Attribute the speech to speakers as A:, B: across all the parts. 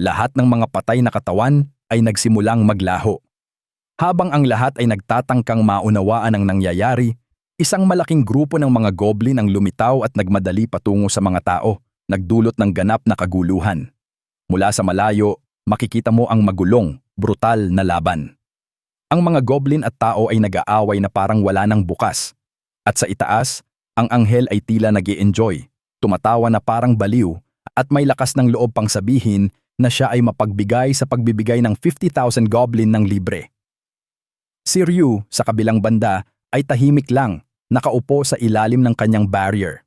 A: lahat ng mga patay na katawan ay nagsimulang maglaho. Habang ang lahat ay nagtatangkang maunawaan ang nangyayari, isang malaking grupo ng mga goblin ang lumitaw at nagmadali patungo sa mga tao, nagdulot ng ganap na kaguluhan. Mula sa malayo, makikita mo ang magulong, brutal na laban. Ang mga goblin at tao ay nag-aaway na parang wala nang bukas. At sa itaas, ang anghel ay tila nag enjoy tumatawa na parang baliw at may lakas ng loob pang sabihin na siya ay mapagbigay sa pagbibigay ng 50,000 goblin ng libre. Si Ryu, sa kabilang banda, ay tahimik lang, nakaupo sa ilalim ng kanyang barrier.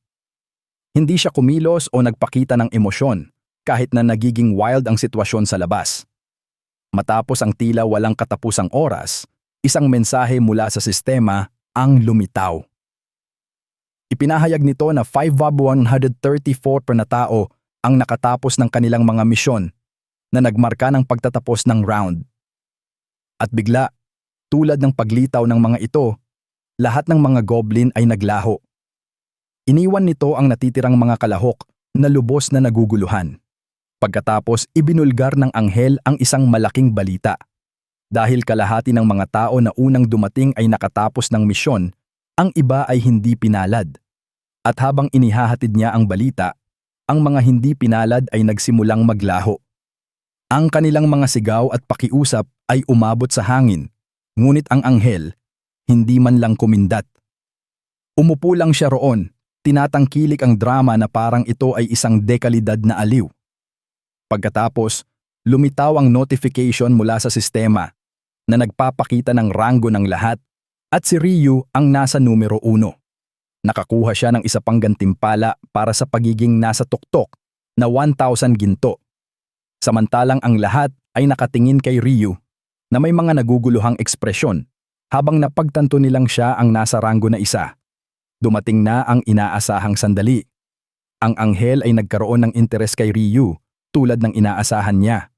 A: Hindi siya kumilos o nagpakita ng emosyon, kahit na nagiging wild ang sitwasyon sa labas. Matapos ang tila walang katapusang oras, isang mensahe mula sa sistema ang lumitaw. Ipinahayag nito na 5 Bob 134 per na tao ang nakatapos ng kanilang mga misyon na nagmarka ng pagtatapos ng round. At bigla, tulad ng paglitaw ng mga ito, lahat ng mga goblin ay naglaho. Iniwan nito ang natitirang mga kalahok na lubos na naguguluhan. Pagkatapos ibinulgar ng anghel ang isang malaking balita. Dahil kalahati ng mga tao na unang dumating ay nakatapos ng misyon, ang iba ay hindi pinalad. At habang inihahatid niya ang balita, ang mga hindi pinalad ay nagsimulang maglaho. Ang kanilang mga sigaw at pakiusap ay umabot sa hangin, ngunit ang anghel, hindi man lang kumindat. Umupo lang siya roon, tinatangkilik ang drama na parang ito ay isang dekalidad na aliw. Pagkatapos, lumitaw ang notification mula sa sistema na nagpapakita ng ranggo ng lahat at si Ryu ang nasa numero uno. Nakakuha siya ng isa pang gantimpala para sa pagiging nasa tuktok na 1,000 ginto. Samantalang ang lahat ay nakatingin kay Ryu na may mga naguguluhang ekspresyon habang napagtanto nilang siya ang nasa ranggo na isa. Dumating na ang inaasahang sandali. Ang anghel ay nagkaroon ng interes kay Ryu tulad ng inaasahan niya.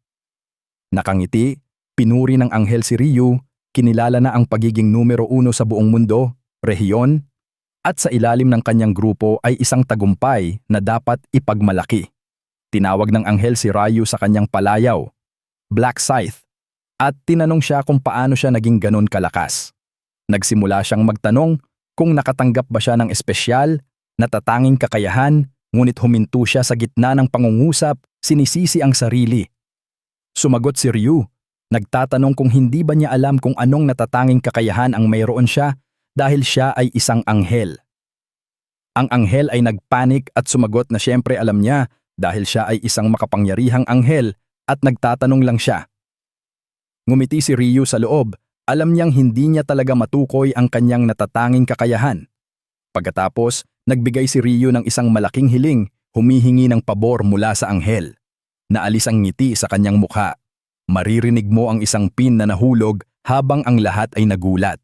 A: Nakangiti, pinuri ng anghel si Ryu kinilala na ang pagiging numero uno sa buong mundo, rehiyon, at sa ilalim ng kanyang grupo ay isang tagumpay na dapat ipagmalaki. Tinawag ng anghel si Ryu sa kanyang palayaw, Black Scythe, at tinanong siya kung paano siya naging ganon kalakas. Nagsimula siyang magtanong kung nakatanggap ba siya ng espesyal, natatanging kakayahan, ngunit huminto siya sa gitna ng pangungusap, sinisisi ang sarili. Sumagot si Ryu Nagtatanong kung hindi ba niya alam kung anong natatanging kakayahan ang mayroon siya dahil siya ay isang anghel. Ang anghel ay nagpanik at sumagot na siyempre alam niya dahil siya ay isang makapangyarihang anghel at nagtatanong lang siya. Ngumiti si Ryu sa loob, alam niyang hindi niya talaga matukoy ang kanyang natatanging kakayahan. Pagkatapos, nagbigay si Ryu ng isang malaking hiling, humihingi ng pabor mula sa anghel. Naalis ang ngiti sa kanyang mukha maririnig mo ang isang pin na nahulog habang ang lahat ay nagulat.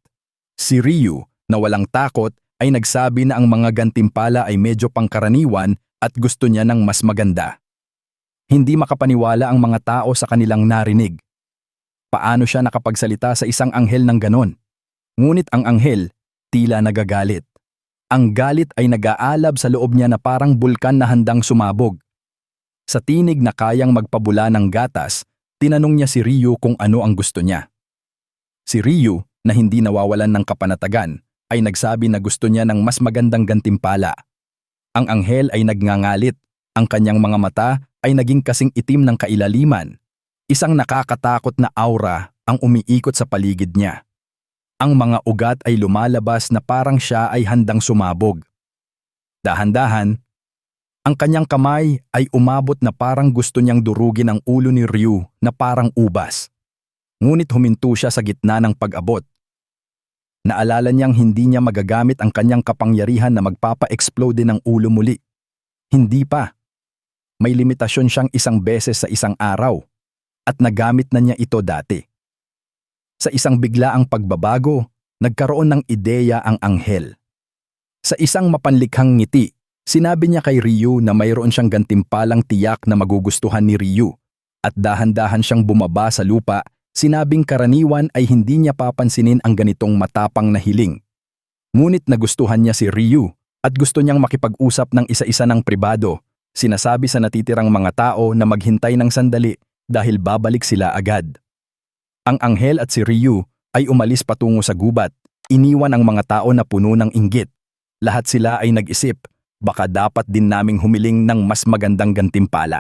A: Si Ryu, na walang takot, ay nagsabi na ang mga gantimpala ay medyo pangkaraniwan at gusto niya ng mas maganda. Hindi makapaniwala ang mga tao sa kanilang narinig. Paano siya nakapagsalita sa isang anghel ng ganon? Ngunit ang anghel, tila nagagalit. Ang galit ay nag-aalab sa loob niya na parang bulkan na handang sumabog. Sa tinig na kayang magpabula ng gatas, Tinanong niya si Ryu kung ano ang gusto niya. Si Ryu, na hindi nawawalan ng kapanatagan, ay nagsabi na gusto niya ng mas magandang gantimpala. Ang anghel ay nagngangalit, ang kanyang mga mata ay naging kasing itim ng kailaliman. Isang nakakatakot na aura ang umiikot sa paligid niya. Ang mga ugat ay lumalabas na parang siya ay handang sumabog. Dahan-dahan, ang kanyang kamay ay umabot na parang gusto niyang durugin ang ulo ni Ryu na parang ubas. Ngunit huminto siya sa gitna ng pag-abot. Naalala niyang hindi niya magagamit ang kanyang kapangyarihan na magpapa-explode ng ulo muli. Hindi pa. May limitasyon siyang isang beses sa isang araw at nagamit na niya ito dati. Sa isang biglaang pagbabago, nagkaroon ng ideya ang anghel. Sa isang mapanlikhang ngiti, Sinabi niya kay Ryu na mayroon siyang gantimpalang tiyak na magugustuhan ni Ryu at dahan-dahan siyang bumaba sa lupa, sinabing karaniwan ay hindi niya papansinin ang ganitong matapang na hiling. Ngunit nagustuhan niya si Ryu at gusto niyang makipag-usap ng isa-isa ng pribado. Sinasabi sa natitirang mga tao na maghintay ng sandali dahil babalik sila agad. Ang anghel at si Ryu ay umalis patungo sa gubat, iniwan ang mga tao na puno ng inggit. Lahat sila ay nag-isip, baka dapat din naming humiling ng mas magandang gantimpala.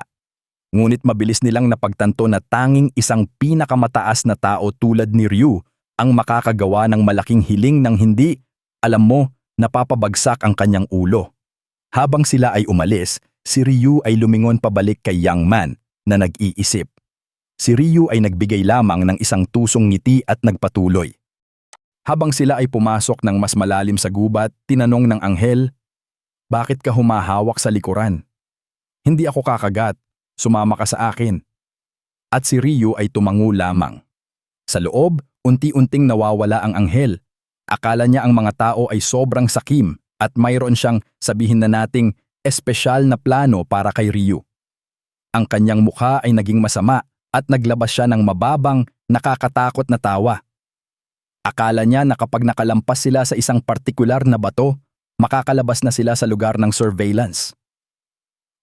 A: Ngunit mabilis nilang napagtanto na tanging isang pinakamataas na tao tulad ni Ryu ang makakagawa ng malaking hiling ng hindi, alam mo, napapabagsak ang kanyang ulo. Habang sila ay umalis, si Ryu ay lumingon pabalik kay Young Man na nag-iisip. Si Ryu ay nagbigay lamang ng isang tusong ngiti at nagpatuloy. Habang sila ay pumasok ng mas malalim sa gubat, tinanong ng anghel, Bakit ka humahawak sa likuran? Hindi ako kakagat, sumama ka sa akin. At si Ryu ay tumango lamang. Sa loob, unti-unting nawawala ang anghel. Akala niya ang mga tao ay sobrang sakim at mayroon siyang sabihin na nating espesyal na plano para kay Ryu. Ang kanyang mukha ay naging masama at naglabas siya ng mababang, nakakatakot na tawa. Akala niya na kapag nakalampas sila sa isang partikular na bato, makakalabas na sila sa lugar ng surveillance.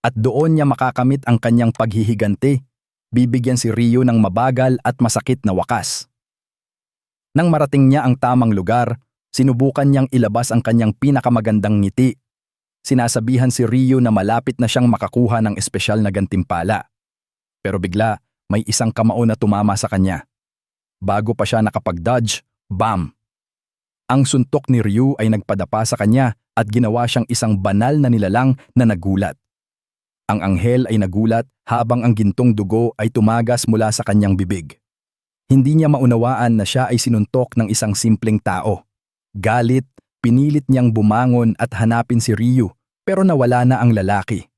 A: At doon niya makakamit ang kanyang paghihiganti, bibigyan si Ryu ng mabagal at masakit na wakas. Nang marating niya ang tamang lugar, sinubukan niyang ilabas ang kanyang pinakamagandang ngiti. Sinasabihan si Ryu na malapit na siyang makakuha ng espesyal na gantimpala. Pero bigla, may isang kamao na tumama sa kanya. Bago pa siya nakapag-dodge, bam! Ang suntok ni Ryu ay nagpadapa sa kanya at ginawa siyang isang banal na nilalang na nagulat. Ang anghel ay nagulat habang ang gintong dugo ay tumagas mula sa kanyang bibig. Hindi niya maunawaan na siya ay sinuntok ng isang simpleng tao. Galit, pinilit niyang bumangon at hanapin si Ryu pero nawala na ang lalaki.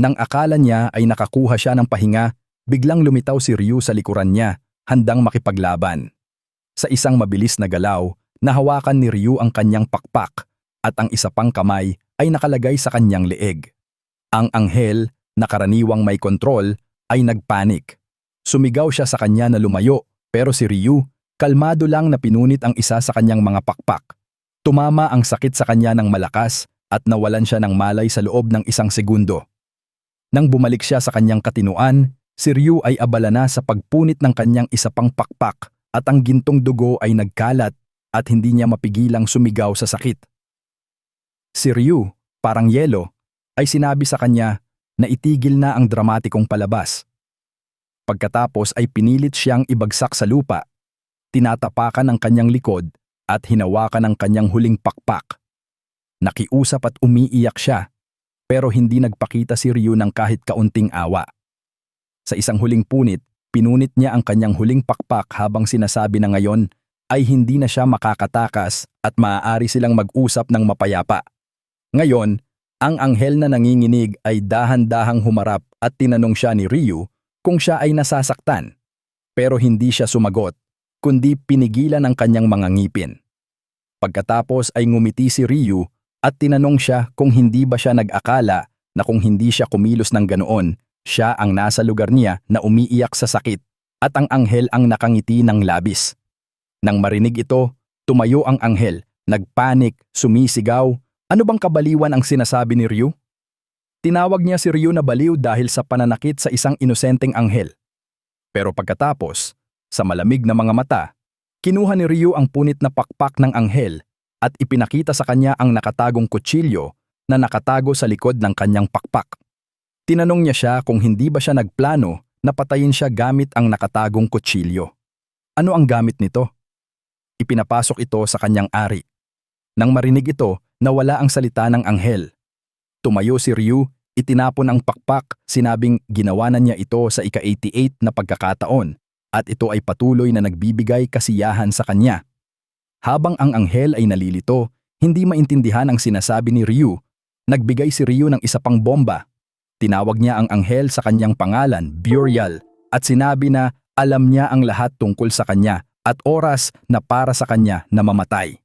A: Nang akala niya ay nakakuha siya ng pahinga, biglang lumitaw si Ryu sa likuran niya, handang makipaglaban. Sa isang mabilis na galaw, nahawakan ni Ryu ang kanyang pakpak at ang isa pang kamay ay nakalagay sa kanyang leeg. Ang anghel, na karaniwang may kontrol, ay nagpanik. Sumigaw siya sa kanya na lumayo, pero si Ryu, kalmado lang na pinunit ang isa sa kanyang mga pakpak. Tumama ang sakit sa kanya ng malakas at nawalan siya ng malay sa loob ng isang segundo. Nang bumalik siya sa kanyang katinuan, si Ryu ay abala na sa pagpunit ng kanyang isa pang pakpak at ang gintong dugo ay nagkalat at hindi niya mapigilang sumigaw sa sakit. Si Ryu, parang yelo, ay sinabi sa kanya na itigil na ang dramatikong palabas. Pagkatapos ay pinilit siyang ibagsak sa lupa, tinatapakan ang kanyang likod at hinawakan ang kanyang huling pakpak. Nakiusap at umiiyak siya, pero hindi nagpakita si Ryu ng kahit kaunting awa. Sa isang huling punit, pinunit niya ang kanyang huling pakpak habang sinasabi na ngayon ay hindi na siya makakatakas at maaari silang mag-usap ng mapayapa. Ngayon, ang anghel na nanginginig ay dahan-dahang humarap at tinanong siya ni Ryu kung siya ay nasasaktan. Pero hindi siya sumagot, kundi pinigilan ang kanyang mga ngipin. Pagkatapos ay ngumiti si Ryu at tinanong siya kung hindi ba siya nag-akala na kung hindi siya kumilos ng ganoon, siya ang nasa lugar niya na umiiyak sa sakit at ang anghel ang nakangiti ng labis. Nang marinig ito, tumayo ang anghel, nagpanik, sumisigaw, ano bang kabaliwan ang sinasabi ni Ryu? Tinawag niya si Ryu na baliw dahil sa pananakit sa isang inosenteng anghel. Pero pagkatapos, sa malamig na mga mata, kinuha ni Ryu ang punit na pakpak ng anghel at ipinakita sa kanya ang nakatagong kutsilyo na nakatago sa likod ng kanyang pakpak. Tinanong niya siya kung hindi ba siya nagplano na patayin siya gamit ang nakatagong kutsilyo. Ano ang gamit nito? Ipinapasok ito sa kanyang ari. Nang marinig ito, nawala ang salita ng anghel. Tumayo si Ryu, itinapon ang pakpak, sinabing ginawa na niya ito sa ika-88 na pagkakataon at ito ay patuloy na nagbibigay kasiyahan sa kanya. Habang ang anghel ay nalilito, hindi maintindihan ang sinasabi ni Ryu. Nagbigay si Ryu ng isa pang bomba. Tinawag niya ang anghel sa kanyang pangalan, Burial, at sinabi na alam niya ang lahat tungkol sa kanya at oras na para sa kanya na mamatay.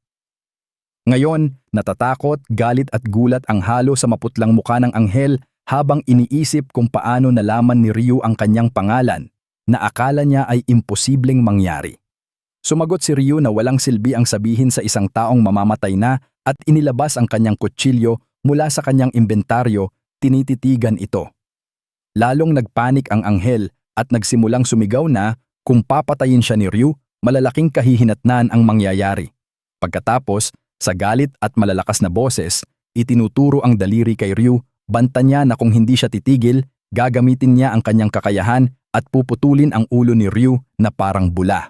A: Ngayon, natatakot, galit at gulat ang halo sa maputlang muka ng anghel habang iniisip kung paano nalaman ni Ryu ang kanyang pangalan na akala niya ay imposibleng mangyari. Sumagot si Ryu na walang silbi ang sabihin sa isang taong mamamatay na at inilabas ang kanyang kutsilyo mula sa kanyang inventaryo, tinititigan ito. Lalong nagpanik ang anghel at nagsimulang sumigaw na kung papatayin siya ni Ryu, malalaking kahihinatnan ang mangyayari. Pagkatapos, sa galit at malalakas na boses, itinuturo ang daliri kay Ryu, banta niya na kung hindi siya titigil, gagamitin niya ang kanyang kakayahan at puputulin ang ulo ni Ryu na parang bula.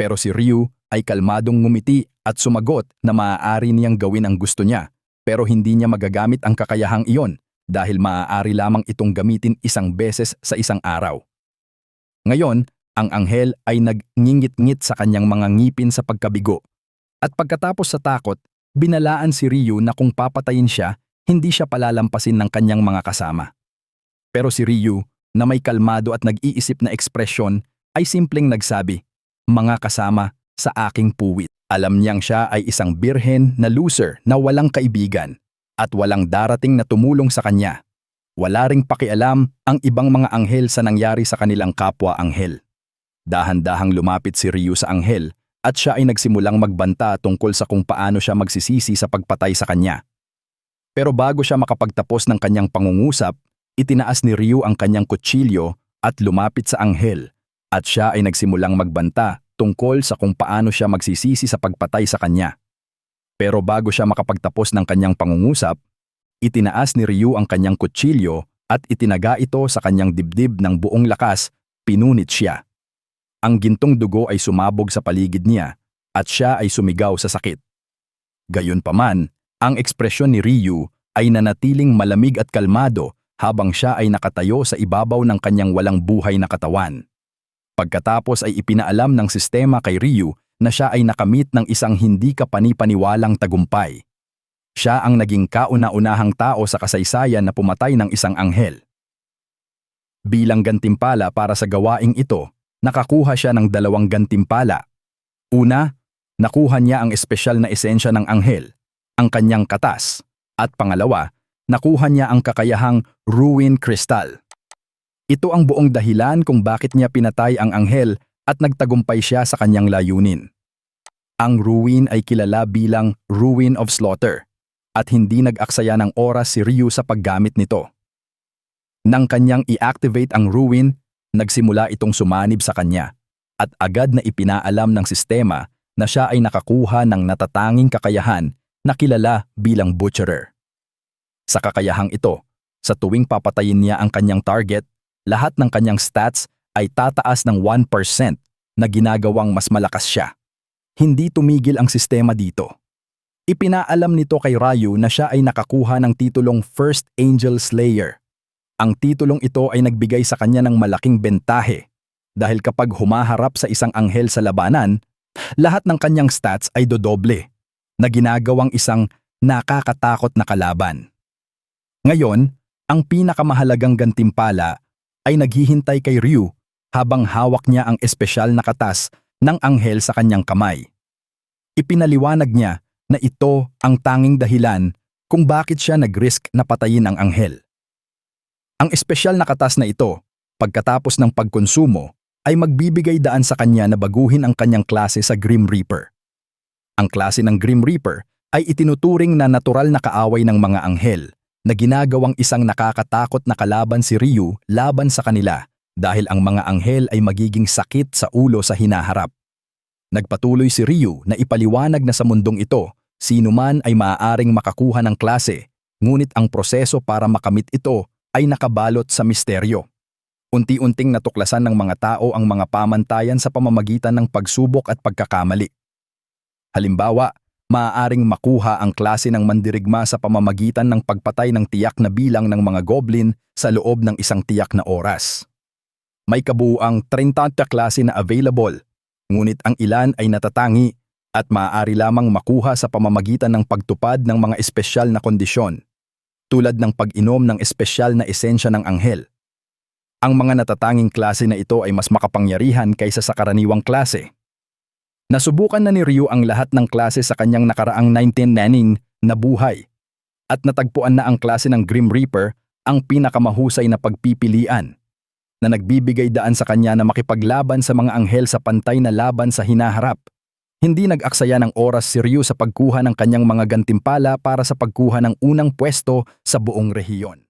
A: Pero si Ryu ay kalmadong ngumiti at sumagot na maaari niyang gawin ang gusto niya, pero hindi niya magagamit ang kakayahang iyon dahil maaari lamang itong gamitin isang beses sa isang araw. Ngayon, ang anghel ay nagngingit-ngit sa kanyang mga ngipin sa pagkabigo. At pagkatapos sa takot, binalaan si Ryu na kung papatayin siya, hindi siya palalampasin ng kanyang mga kasama. Pero si Ryu, na may kalmado at nag-iisip na ekspresyon, ay simpleng nagsabi, Mga kasama, sa aking puwit. Alam niyang siya ay isang birhen na loser na walang kaibigan at walang darating na tumulong sa kanya. Wala ring pakialam ang ibang mga anghel sa nangyari sa kanilang kapwa anghel. Dahan-dahang lumapit si Ryu sa anghel at siya ay nagsimulang magbanta tungkol sa kung paano siya magsisisi sa pagpatay sa kanya. Pero bago siya makapagtapos ng kanyang pangungusap, itinaas ni Ryu ang kanyang kutsilyo at lumapit sa anghel at siya ay nagsimulang magbanta tungkol sa kung paano siya magsisisi sa pagpatay sa kanya. Pero bago siya makapagtapos ng kanyang pangungusap, itinaas ni Ryu ang kanyang kutsilyo at itinaga ito sa kanyang dibdib ng buong lakas, pinunit siya. Ang gintong dugo ay sumabog sa paligid niya at siya ay sumigaw sa sakit. Gayunpaman, ang ekspresyon ni Ryu ay nanatiling malamig at kalmado habang siya ay nakatayo sa ibabaw ng kanyang walang buhay na katawan. Pagkatapos ay ipinaalam ng sistema kay Ryu na siya ay nakamit ng isang hindi kapanipaniwalang tagumpay. Siya ang naging kauna-unahang tao sa kasaysayan na pumatay ng isang anghel. Bilang gantimpala para sa gawaing ito, nakakuha siya ng dalawang gantimpala. Una, nakuha niya ang espesyal na esensya ng anghel, ang kanyang katas. At pangalawa, nakuha niya ang kakayahang ruin crystal. Ito ang buong dahilan kung bakit niya pinatay ang anghel at nagtagumpay siya sa kanyang layunin. Ang ruin ay kilala bilang Ruin of Slaughter at hindi nag-aksaya ng oras si Ryu sa paggamit nito. Nang kanyang i-activate ang ruin, nagsimula itong sumanib sa kanya at agad na ipinaalam ng sistema na siya ay nakakuha ng natatanging kakayahan na kilala bilang Butcherer. Sa kakayahang ito, sa tuwing papatayin niya ang kanyang target, lahat ng kanyang stats ay tataas ng 1% na ginagawang mas malakas siya. Hindi tumigil ang sistema dito. Ipinaalam nito kay Ryu na siya ay nakakuha ng titulong First Angel Slayer. Ang titulong ito ay nagbigay sa kanya ng malaking bentahe dahil kapag humaharap sa isang anghel sa labanan, lahat ng kanyang stats ay dodoble na ginagawang isang nakakatakot na kalaban. Ngayon, ang pinakamahalagang gantimpala ay naghihintay kay Ryu habang hawak niya ang espesyal na katas ng anghel sa kanyang kamay. Ipinaliwanag niya na ito ang tanging dahilan kung bakit siya nag-risk na patayin ang anghel. Ang espesyal na katas na ito, pagkatapos ng pagkonsumo, ay magbibigay daan sa kanya na baguhin ang kanyang klase sa Grim Reaper. Ang klase ng Grim Reaper ay itinuturing na natural na kaaway ng mga anghel na ginagawang isang nakakatakot na kalaban si Ryu laban sa kanila dahil ang mga anghel ay magiging sakit sa ulo sa hinaharap. Nagpatuloy si Ryu na ipaliwanag na sa mundong ito, sino man ay maaaring makakuha ng klase, ngunit ang proseso para makamit ito ay nakabalot sa misteryo. Unti-unting natuklasan ng mga tao ang mga pamantayan sa pamamagitan ng pagsubok at pagkakamali. Halimbawa, maaaring makuha ang klase ng mandirigma sa pamamagitan ng pagpatay ng tiyak na bilang ng mga goblin sa loob ng isang tiyak na oras. May kabuuang 30 na klase na available, ngunit ang ilan ay natatangi at maaari lamang makuha sa pamamagitan ng pagtupad ng mga espesyal na kondisyon, tulad ng pag-inom ng espesyal na esensya ng anghel. Ang mga natatanging klase na ito ay mas makapangyarihan kaysa sa karaniwang klase. Nasubukan na ni Ryu ang lahat ng klase sa kanyang nakaraang 19 na buhay at natagpuan na ang klase ng Grim Reaper ang pinakamahusay na pagpipilian na nagbibigay daan sa kanya na makipaglaban sa mga anghel sa pantay na laban sa hinaharap. Hindi nag-aksaya ng oras si Ryu sa pagkuha ng kanyang mga gantimpala para sa pagkuha ng unang pwesto sa buong rehiyon.